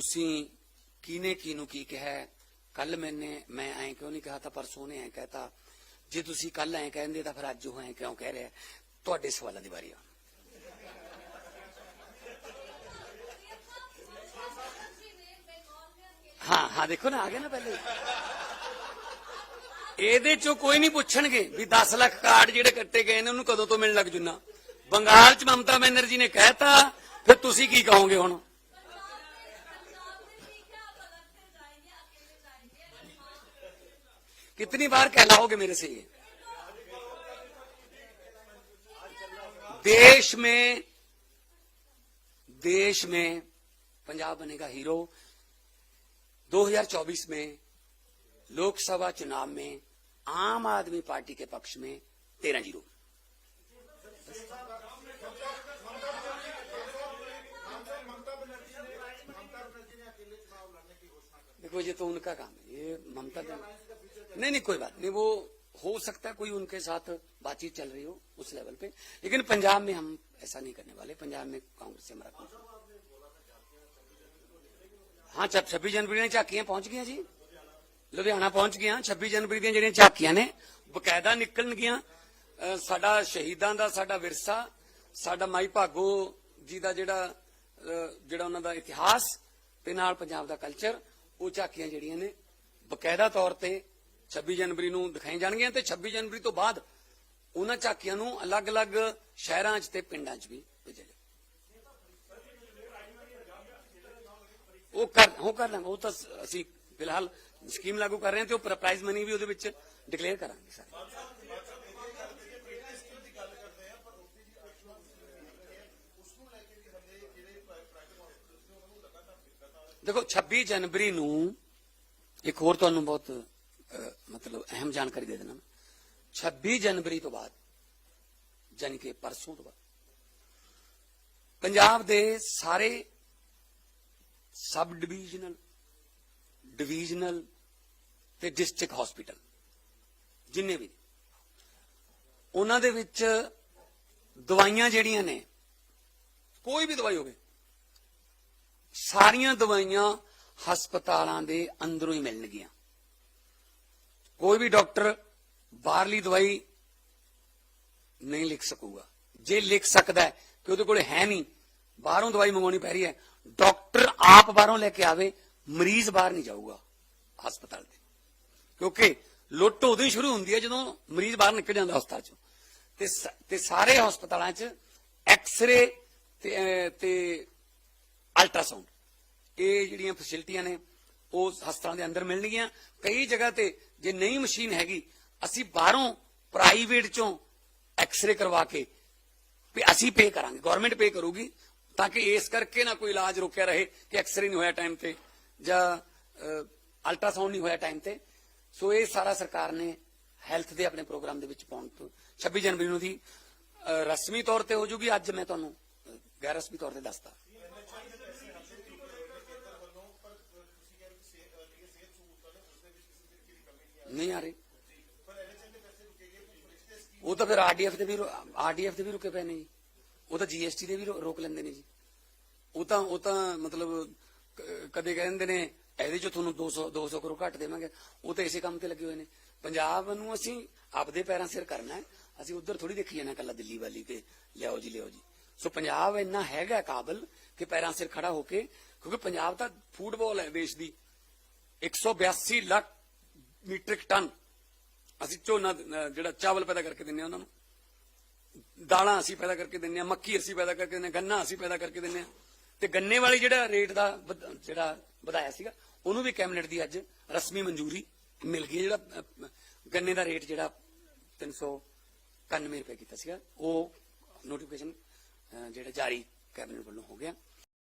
ਤੁਸੀਂ ਕਿਨੇ ਕਿਨੂੰ ਕੀ ਕਿਹਾ ਕੱਲ ਮੈਨੇ, ਮੈਂ ਐਂ ਕਿਉਂ ਨਹੀਂ ਕਹਾ? ਤਾਂ ਪਰਸੋਂ ਨੇ ਐਂ ਕਹਤਾ, ਜੇ ਤੁਸੀਂ ਕੱਲ ਐਂ ਕਹਿੰਦੇ ਤਾਂ ਫਿਰ ਅੱਜ ਉਹ ਐਂ ਕਿਉਂ ਕਹਿ ਰਿਹਾ ਤੁਹਾਡੇ ਸਵਾਲਾਂ ਦੀ ਵਾਰੀ ਆ। ਹਾਂ ਹਾਂ, ਦੇਖੋ ਨਾ, ਆ ਗਿਆ ਨਾ ਪਹਿਲੇ। ਇਹਦੇ ਚੋਂ ਕੋਈ ਨਹੀਂ ਪੁੱਛਣਗੇ ਵੀ 10 ਲੱਖ ਕਾਰਡ ਜਿਹੜੇ ਕੱਟੇ ਗਏ ਨੇ, ਉਹਨੂੰ ਕਦੋਂ ਤੋਂ ਮਿਲਣ ਲੱਗ ਜੁਨਾ? ਬੰਗਾਲ ਚ ਮਮਤਾ ਬੈਨਰਜੀ ਨੇ ਕਹਿਤਾ, ਫਿਰ ਤੁਸੀਂ ਕੀ ਕਹੋਗੇ ਹੁਣ? कितनी बार कहलाओगे मेरे से ये? देश में देश में पंजाब बनेगा हीरो। 2024 में लोकसभा चुनाव में आम आदमी पार्टी के पक्ष में तेरह ज़ीरो। देखो, ये तो उनका काम है। ये ममता बनर्जी नहीं नहीं कोई बात नहीं वो हो सकता है कोई उनके साथ बातचीत चल रही हो उस लेवल पे लेकिन पंजाब में हम ऐसा नहीं करने वाले पंजाब में कांग्रेस से हमारा कोई- हाँ जब छब्बीस जनवरी ने झाकियां पहुंच गया जी ਲੁਧਿਆਣਾ ਪਹੁੰਚ ਗਿਆ 26 ਜਨਵਰੀ ਦੀਆਂ ਜਿਹੜੀਆਂ ਝਾਕੀਆਂ ਨੇ ਬਕਾਇਦਾ ਨਿਕਲਣਗੀਆਂ ਅਹ ਸਾਡਾ ਸ਼ਹੀਦਾਂ ਦਾ ਸਾਡਾ ਵਿਰਸਾ ਸਾਡਾ ਮਾਈ ਭਾਗੋ ਜੀ ਦਾ ਜਿਹੜਾ ਅਹ ਜਿਹੜਾ ਉਹਨਾਂ ਦਾ ਇਤਿਹਾਸ ਤੇ ਨਾਲ ਪੰਜਾਬ ਦਾ ਕਲਚਰ ਉਹ ਝਾਕੀਆਂ ਜਿਹੜੀਆਂ ਨੇ ਬਕਾਇਦਾ ਤੌਰ ਤੇ 26 ਜਨਵਰੀ ਨੂੰ ਦਿਖਾਈ ਜਾਣਗੀਆਂ ਤੇ 26 ਜਨਵਰੀ ਤੋਂ ਬਾਅਦ ਉਹਨਾਂ ਝਾਕੀਆਂ ਨੂੰ ਅਲੱਗ-ਅਲੱਗ ਸ਼ਹਿਰਾਂ 'ਚ ਤੇ ਪਿੰਡਾਂ 'ਚ ਵੀ ਭੇਜਿਆ ਜਾਏ ਉਹ ਕਰ ਉਹ ਕਰ ਲਾਂਗੇ। ਉਹ ਤਾਂ ਅਸੀਂ ਫਿਲਹਾਲ ਸਕੀਮ ਲਾਗੂ ਕਰ ਰਹੇ ਹਾਂ ਤੇ ਉਹ ਪ੍ਰਾਈਜ਼ ਮਨੀ ਵੀ ਉਹਦੇ ਵਿੱਚ ਡਿਕਲੇਅਰ ਕਰਾਂਗੇ ਸਾਰੇ। ਦੇਖੋ 26 ਜਨਵਰੀ ਨੂੰ ਇੱਕ ਹੋਰ ਤੁਹਾਨੂੰ ਬਹੁਤ ਮਤਲਬ ਅਹਿਮ ਜਾਣਕਾਰੀ ਦੇ ਦੇਣਾ ਮੈਂ। 26 ਜਨਵਰੀ ਤੋਂ ਬਾਅਦ, ਜਾਣੀ ਕਿ ਪਰਸੋਂ ਤੋਂ ਬਾਅਦ। ਪੰਜਾਬ ਦੇ ਸਾਰੇ ਸਬ ਡਿਵੀਜ਼ਨਲ ਡਿਵੀਜ਼ਨਲ ਤੇ ਡਿਸਟ੍ਰਿਕਟ ਹਸਪੀਟਲ, ਜਿੰਨੇ ਵੀ ਉਹਨਾਂ ਦੇ ਵਿੱਚ ਦਵਾਈਆਂ ਜਿਹੜੀਆਂ ਨੇ, ਕੋਈ ਵੀ ਦਵਾਈ ਹੋਵੇ, ਸਾਰੀਆਂ ਦਵਾਈਆਂ ਹਸਪਤਾਲਾਂ ਦੇ ਅੰਦਰੋਂ ਹੀ ਮਿਲਣਗੀਆਂ। ਕੋਈ ਵੀ ਡਾਕਟਰ ਬਾਹਰਲੀ ਦਵਾਈ ਨਹੀਂ ਲਿਖ ਸਕੂਗਾ। ਜੇ ਲਿਖ ਸਕਦਾ ਹੈ ਕਿ ਉਹਦੇ ਕੋਲ ਹੈ ਨਹੀਂ, ਬਾਹਰੋਂ ਦਵਾਈ ਮੰਗਵਾਉਣੀ ਪੈ ਰਹੀ ਹੈ, ਡਾਕਟਰ ਆਪ ਬਾਹਰੋਂ ਲੈ ਕੇ ਆਵੇ, ਮਰੀਜ਼ ਬਾਹਰ ਨਹੀਂ ਜਾਊਗਾ ਹਸਪਤਾਲ ਦੇ। ਕਿਉਂਕਿ ਲੁੱਟ ਉਦੋਂ ਹੀ ਸ਼ੁਰੂ ਹੁੰਦੀ ਹੈ ਜਦੋਂ ਮਰੀਜ਼ ਬਾਹਰ ਨਿਕਲ ਜਾਂਦਾ ਹਸਪਤਾਲ ਚੋਂ। ਤੇ ਤੇ ਸਾਰੇ ਹਸਪਤਾਲਾਂ 'ਚ ਐਕਸ-ਰੇ ਤੇ ਤੇ ਅਲਟਰਾਸਾਊਂਡ ਇਹ ਜਿਹੜੀਆਂ ਫੈਸਿਲਿਟੀਆਂ ਨੇ ਉਹ ਹਸਪਤਾਲਾਂ ਦੇ ਅੰਦਰ ਮਿਲਣਗੀਆਂ। ਕਈ ਜਗ੍ਹਾ ਤੇ ਜੇ ਨਹੀਂ ਮਸ਼ੀਨ ਹੈਗੀ, ਅਸੀਂ ਬਾਹਰੋਂ ਪ੍ਰਾਈਵੇਟ ਚੋਂ ਐਕਸ-ਰੇ ਕਰਵਾ ਕੇ ਅਸੀਂ ਪੇ ਕਰਾਂਗੇ। ਗਵਰਨਮੈਂਟ ਪੇ ਕਰੂਗੀ ਤਾਂ ਕਿ ਇਸ ਕਰਕੇ ਨਾ ਕੋਈ ਇਲਾਜ ਰੁਕਿਆ ਰਹੇ ਕਿ ਐਕਸ-ਰੇ ਨਹੀਂ ਹੋਇਆ ਟਾਈਮ ਤੇ ਜਾਂ ਅਲਟਰਾਸਾਊਂਡ ਨਹੀਂ ਹੋਇਆ ਟਾਈਮ ਤੇ। ਸੋ ਇਹ ਸਾਰਾ ਸਰਕਾਰ ਨੇ ਹੈਲਥ ਦੇ ਆਪਣੇ ਪ੍ਰੋਗਰਾਮ ਦੇ ਵਿੱਚ ਪਾਉਣ ਤੋਂ। 26 ਜਨਵਰੀ ਨੂੰ ਦੀ ਰਸਮੀ ਤੌਰ ਤੇ ਹੋ ਜੂਗੀ। ਅੱਜ ਮੈਂ ਤੁਹਾਨੂੰ ਗੈਰ ਰਸਮੀ ਤੌਰ ਤੇ ਦੱਸਦਾ ਨਹੀਂ ਆ ਰਹੀ ਉਹ ਤਾਂ ਫਿਰ ਆਰਡੀਐਫ ਦੇ ਵੀ ਆਰਡੀਐਫ ਦੇ ਵੀ ਰੁਕੇ ਪਏ ਨੇ ਜੀ। ਉਹ ਤਾਂ ਜੀਐਸਟੀ ਦੇ ਵੀ ਰੋਕ ਲੈਂਦੇ ਨੇ ਜੀ। ਉਹ ਤਾਂ ਉਹ ਤਾਂ ਮਤਲਬ, ਕ- ਕਦੇ ਕਹਿੰਦੇ ਨੇ, ਇਹਦੇ ਚ ਤੁਹਾਨੂੰ 200 200 ਕਰੋੜ ਘੱਟ ਦੇਵਾਂਗੇ। ਉਹ ਤਾਂ ਇਸੇ ਕੰਮ ਤੇ ਲੱਗੇ ਹੋਏ ਨੇ। ਪੰਜਾਬ ਨੂੰ ਅਸੀਂ ਆਪਦੇ ਪੈਰਾਂ ਸਿਰ ਕਰਨਾ ਹੈ। ਅਸੀਂ ਉਧਰ ਥੋੜੀ ਦੇਖੀ ਜਾਣਾ ਕੱਲਾ ਦਿੱਲੀ ਵਾਲੀ ਤੇ ਲਿਆਓ ਜੀ ਲਿਆਓ ਜੀ। ਸੋ ਪੰਜਾਬ ਇੰਨਾ ਹੈਗਾ ਕਾਬਲ ਕਿ ਪੈਰਾਂ ਸਿਰ ਖੜਾ ਹੋ ਕੇ, ਕਿਉਂਕਿ ਪੰਜਾਬ ਤਾਂ ਫੁੱਟਬਾਲ ਹੈ ਦੇਸ਼ ਦੀ। 182 ਲੱਖ ਮੀਟ੍ਰਿਕ ਟਨ ਅਸੀਂ ਝੋਨਾ ਜਿਹੜਾ ਚਾਵਲ ਪੈਦਾ ਕਰਕੇ ਦਿੰਨੇ ਆ ਉਹਨਾਂ ਨੂੰ। ਦਾਲਾਂ ਅਸੀਂ ਪੈਦਾ ਕਰਕੇ ਦਿੰਨੇ ਆ ਮੱਕੀ ਅਸੀਂ ਪੈਦਾ ਕਰਕੇ ਦਿੰਨੇ ਆ ਗੰਨਾ ਅਸੀਂ ਪੈਦਾ ਕਰਕੇ ਦਿੰਨੇ ਆ ਤੇ ਗੰਨੇ ਵਾਲੀ ਜਿਹੜਾ ਰੇਟ ਦਾ ਵਧ- ਜਿਹੜਾ ਵਧਾਇਆ ਸੀਗਾ, ਉਹਨੂੰ ਵੀ ਕੈਬਨਿਟ ਦੀ ਅੱਜ ਰਸਮੀ ਮਨਜ਼ੂਰੀ ਮਿਲ ਗਈ ਜਿਹੜਾ ਗੰਨੇ ਦਾ ਰੇਟ ਜਿਹੜਾ 391 ਰੁਪਏ ਕੀਤਾ ਸੀਗਾ, ਉਹ ਨੋਟੀਫਿਕੇਸ਼ਨ ਜਿਹੜਾ ਜਾਰੀ ਕੈਬਨਿਟ ਵੱਲੋਂ ਹੋ ਗਿਆ।